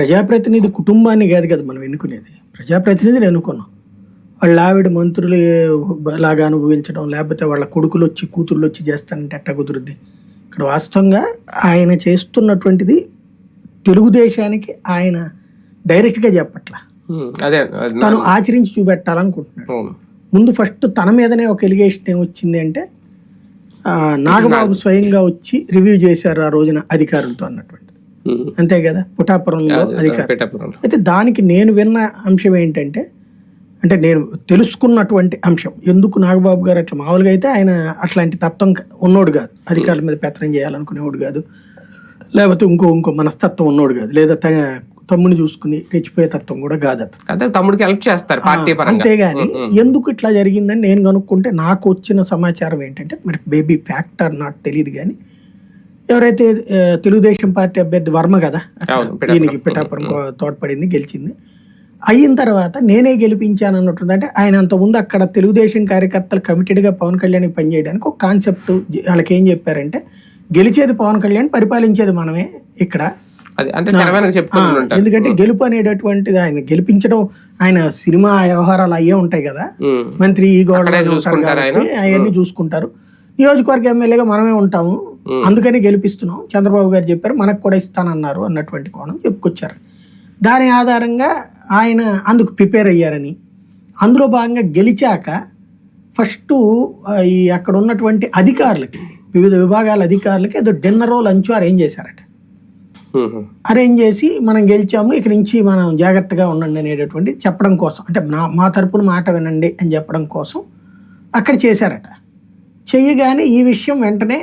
ప్రజాప్రతినిధి కుటుంబాన్ని కాదు కదా మనం ఎన్నుకునేది. ప్రజాప్రతినిధిని ఎన్నుకున్నాం. వాళ్ళ ఆవిడ మంత్రులు లాగా అనుభవించడం లేకపోతే వాళ్ళ కొడుకులు వచ్చి కూతుర్లు వచ్చి చేస్తానంటే ఎట్ట కుదురుద్ది? ఇక్కడ వాస్తవంగా ఆయన చేస్తున్నటువంటిది తెలుగుదేశానికి ఆయన డైరెక్ట్గా చెప్పట్లా. అదే తను ఆచరించి చూపెట్టాలనుకుంటున్నాడు. ముందు ఫస్ట్ తన మీదనే ఒక ఎలిగేషన్ ఏమొచ్చింది అంటే నాగబాబు స్వయంగా వచ్చి రివ్యూ చేశారు ఆ రోజున అధికారులతో అన్నటువంటిది ఉమ్, అంతే కదా? పుటాపురంలో పెట్టపురం అయితే దానికి నేను విన్న అంశం ఏంటంటే అంటే నేను తెలుసుకున్నటువంటి అంశం. ఎందుకు నాగబాబు గారు అట్లా మామూలుగా అయితే ఆయన అట్లాంటి తత్వం ఉన్నోడు కాదు. అధికారుల మీద పెత్తనం చేయాలనుకునేవాడు కాదు. లేకపోతే ఇంకో ఇంకో మనస్తత్వం ఉన్నోడు కాదు. లేదా తమ్ముని చూసుకుని రెచ్చిపోయే తత్వం కూడా కాదు అదే తమ్ముడికి హెల్ప్ చేస్తారు పార్టీ అంతేగాని ఎందుకు ఇట్లా జరిగిందని నేను కనుక్కుంటే నాకు వచ్చిన సమాచారం ఏంటంటే మరి బేబీ ఫ్యాక్టర్ నాట్ తెలియదు కానీ ఎవరైతే తెలుగుదేశం పార్టీ అభ్యర్థి వర్మ కదా అవును, పిఠాపురం. తోడ్పడింది గెలిచింది. అయిన తర్వాత నేనే గెలిపించాను అన్నట్టుంది. అంటే ఆయన అంత ముందు అక్కడ తెలుగుదేశం కార్యకర్తలు కమిటెడ్గా పవన్ కళ్యాణ్ పనిచేయడానికి ఒక కాన్సెప్ట్ వాళ్ళకి ఏం చెప్పారంటే గెలిచేది పవన్ కళ్యాణ్ పరిపాలించేది మనమే ఇక్కడ. ఎందుకంటే గెలుపు అనేటటువంటిది ఆయన గెలిపించడం ఆయన సినిమా వ్యవహారాలు అయ్యే ఉంటాయి కదా. మంత్రి ఈ గోడ అవన్నీ చూసుకుంటారు. నియోజకవర్గ ఎమ్మెల్యేగా మనమే ఉంటాము. అందుకని గెలిపిస్తున్నాం. చంద్రబాబు గారు చెప్పారు మనకు కూడా ఇస్తానన్నారు అన్నటువంటి కోణం చెప్పుకొచ్చారు. దాని ఆధారంగా ఆయన అందుకు ప్రిపేర్ అయ్యారని. అందులో భాగంగా గెలిచాక ఫస్ట్ ఈ అక్కడ ఉన్నటువంటి అధికారులకి వివిధ విభాగాల అధికారులకి ఏదో డిన్నరో లంచ్ అరేంజ్ చేశారట. అరేంజ్ చేసి మనం గెలిచాము ఇక నుంచి మనం జాగ్రత్తగా ఉండండి అనేటటువంటి చెప్పడం కోసం అంటే మా తరపున మాట వినండి అని చెప్పడం కోసం అక్కడ చేశారట. చెయ్యగానే ఈ విషయం వెంటనే